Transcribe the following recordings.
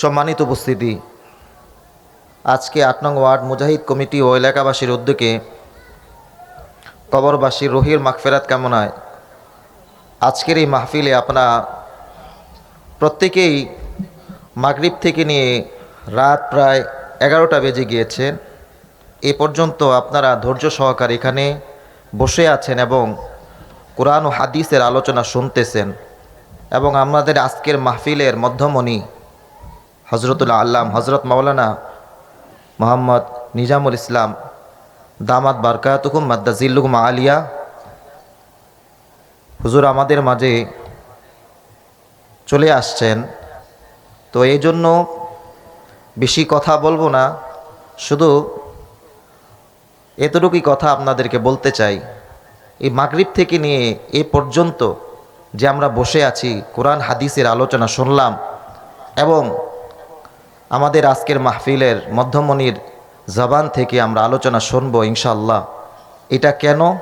সম্মানিত উপস্থিতি। আজকে আট নং ওয়ার্ড মুজাহিদ কমিটি ও এলাকাবাসীর উদ্যোগে কবরবাসীর রহির মাগফেরাত কামনায় আজকের এই মাহফিলে আপনারা প্রত্যেকেই মাগরিব থেকে নিয়ে রাত প্রায় এগারোটা বেজে গিয়েছেন এ পর্যন্ত আপনারা ধৈর্য সহকারে এখানে বসে আছেন এবং কোরআন ও হাদিসের আলোচনা শুনতেছেন এবং আমাদের আজকের মাহফিলের মধ্যমণি হজরতুল্লাহ আল্লাম, হজরত মাওলানা মোহাম্মদ নিজামুল ইসলাম, দামাত বারকাতুকুম মাদ্দাজিল্লুকুম আলিয়া। হুজুর আমাদের মাঝে চলে আসছেন। তো এই জন্য বেশি কথা বলব না, শুধু এতটুকুই কথা আপনাদেরকে বলতে চাই। এই মাগরিব থেকে নিয়ে এ পর্যন্ত যে আমরা বসে আছি, কোরআন, হাদিসের আলোচনা শুনলাম এবং আমাদের আজকের মাহফিলের মধ্যমণির জবান থেকে আমরা আলোচনা শুনব ইনশাল্লাহ এটা কেন?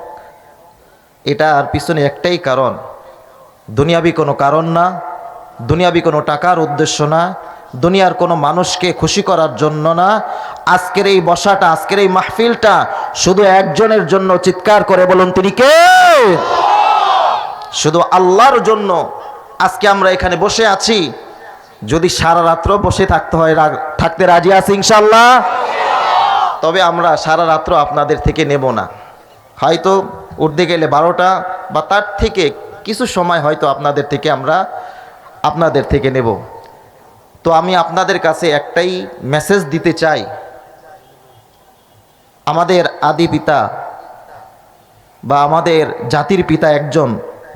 এটা আর পিছনে একটাই কারণ। দুনিয়াবি কোনো কারণ না, দুনিয়াবি কোনো টাকার উদ্দেশ্য না, দুনিয়ার কোনো মানুষকে খুশি করার জন্য না। আজকের এই বসাটা, আজকের এই মাহফিলটা শুধু একজনের জন্য চিৎকার করে বলুন, তিনি কে? শুধু আল্লাহর জন্য। আজকে আমরা এখানে বসে আছি। যদি সারা রাত্র বসে থাকতে হয় থাকতে রাজি আছি ইনশাল্লাহ তবে আমরা সারা রাত্র আপনাদের থেকে নেব না। হয়তো উঠতে গেলে বারোটা বা তার থেকে কিছু সময় হয়তো আপনাদের থেকে আমরা আপনাদের থেকে নেব। তো আমি আপনাদের কাছে একটাই মেসেজ দিতে চাই। আমাদের আদি পিতা বা আমাদের জাতির পিতা একজন,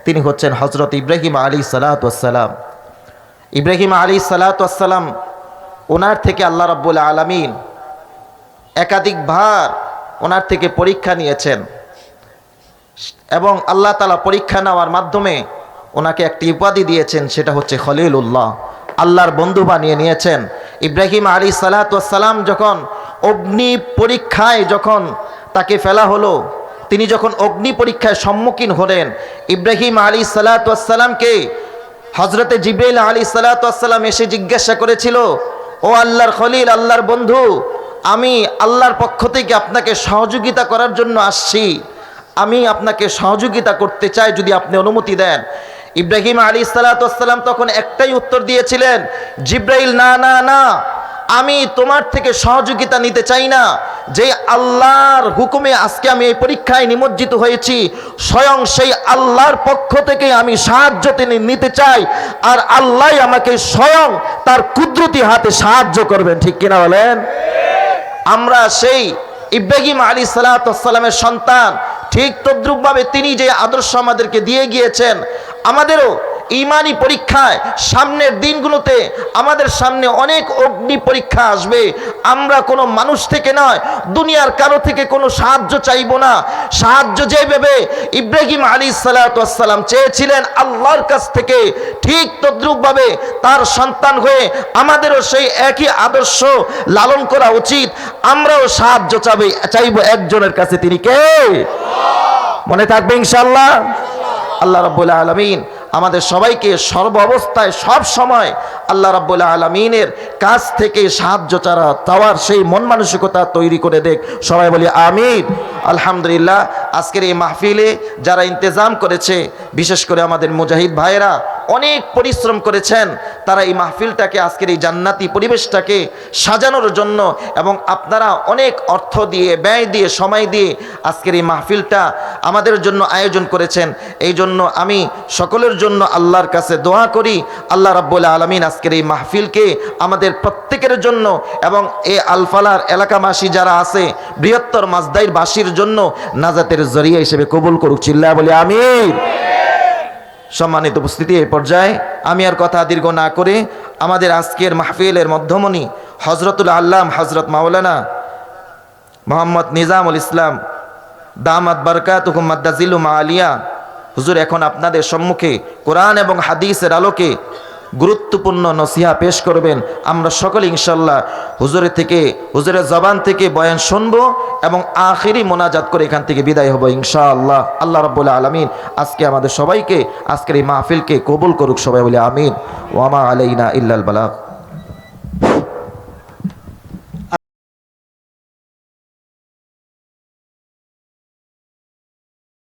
তিনি হচ্ছেন হজরত ইব্রাহিম আলী সালাতাম ইব্রাহিম আলী সালাতাম ওনার থেকে আল্লাহ রব্বুল আলমিন একাধিকবার ওনার থেকে পরীক্ষা নিয়েছেন। এবং আল্লাহ তালা পরীক্ষা নেওয়ার মাধ্যমে ওনাকে একটি উপাধি দিয়েছেন, সেটা হচ্ছে খলিল উল্লাহ আল্লাহর বন্ধু বানিয়ে নিয়েছেন। ইব্রাহিম আলী সালাতাম যখন অগ্নি পরীক্ষায় যখন তাকে ফেলা হলো, তিনি যখন অগ্নি পরীক্ষায় সম্মুখীন হলেন, ইব্রাহিম আলী সালাতামকে হজরতে জিব্রাইল আলী সালাতাম এসে জিজ্ঞাসা করেছিল, ও আল্লাহর খলিল, আল্লাহর বন্ধু, আমি আল্লাহর পক্ষ থেকে আপনাকে সহযোগিতা করার জন্য আসছি। আমি আপনাকে সহযোগিতা করতে চাই যদি আপনি অনুমতি দেন। ইব্রাহিম আলী সালাতাম তখন একটাই উত্তর দিয়েছিলেন, জিব্রাইল, না না না, আমি তোমার থেকে সহযোগিতা নিতে চাই না। যে আল্লাহর হুকুমে আজকে আমি এই পরীক্ষায় নিমজ্জিত হয়েছি, স্বয়ং সেই আল্লাহর পক্ষ থেকে আমি সাহায্য তিনি নিতে চাই, আর আল্লাহ আমাকে স্বয়ং তার কুদরতি হাতে সাহায্য করবেন, ঠিক কিনা বলেন? আমরা সেই ইব্রাহিম আলী সালাতামের সন্তান, ঠিক তদ্রুপভাবে তিনি যে আদর্শ আমাদেরকে দিয়ে গিয়েছেন, আমাদেরও ইমানি পরীক্ষায় সামনের দিনগুলোতে আমাদের সামনে অনেক অগ্নি পরীক্ষা আসবে। আমরা কোনো মানুষ থেকে নয়, দুনিয়ার কারও থেকে কোনো সাহায্য চাইব না। সাহায্য যেভাবে ইব্রাহিম আলী সালাতাম চেয়েছিলেন আল্লাহর কাছ থেকে ঠিক তদ্রুপভাবে তার সন্তান হয়ে আমাদেরও সেই একই আদর্শ লালন করা উচিত। আমরাও সাহায্য চাবে, চাইব একজনের কাছে। তিনি কে? মনে থাকবে ইনশাল্লাহ আল্লাহ রাব্বুল আলমিন আমাদের সবাইকে সর্ব অবস্থায় সব সময় আল্লাহ রাব্বুল আলমিনের কাছ থেকে সাহায্য চারা চাওয়ার সেই মন মানসিকতা তৈরি করে দেখ। সবাই বলি আমির আলহামদুলিল্লাহ, আজকের এই মাহফিলে যারা ইন্তেজাম করেছে, বিশেষ করে আমাদের মুজাহিদ ভাইয়েরা অনেক পরিশ্রম করেছেন, তারা এই মাহফিলটাকে, আজকের এই জান্নাতি পরিবেশটাকে সাজানোর জন্য এবং আপনারা অনেক অর্থ দিয়ে, ব্যয় দিয়ে, সময় দিয়ে আজকের এই মাহফিলটা আমাদের জন্য আয়োজন করেছেন। এই জন্য আমি সকলের জন্য আল্লাহর কাছে দোয়া করি, আল্লাহ রাব্বুল আলমিন আজকের এই মাহফিলকে আমাদের প্রত্যেকের জন্য এবং এ আলফালার এলাকাবাসী যারা আছে, বৃহত্তর মাজদাইর বাসীর জন্য নাজাতের জরিয়া হিসেবে কবুল করুক চিল্লা বলে আমির সম্মানিত উপস্থিতি এই পর্যায়ে আমি আর কথা দীর্ঘ না করে আমাদের আজকের মাহফিলের মধ্যমণি হজরতুল আল্লাম হজরত মাওলানা মোহাম্মদ নিজামুল ইসলাম দামাত বরকাত মা আলিয়া হুজুর, এখন আপনাদের সম্মুখে কোরআন এবং হাদিসের আলোকে গুরুত্বপূর্ণ নসিহা পেশ করবেন। আমরা সকলে ইনশাল্লাহ হুজুরের থেকে, হুজুরের জবান থেকে বয়ান শুনব এবং আখেরি মোনাজাত করে এখান থেকে বিদায় হব ইনশাআল্লাহ। আল্লাহ রব আলমিন আজকে আমাদের সবাইকে, আজকের এই মাহফিলকে কবুল করুক সবাই বলে আমিন। ওয়ামা আলাইনা ইল্লাল বালাক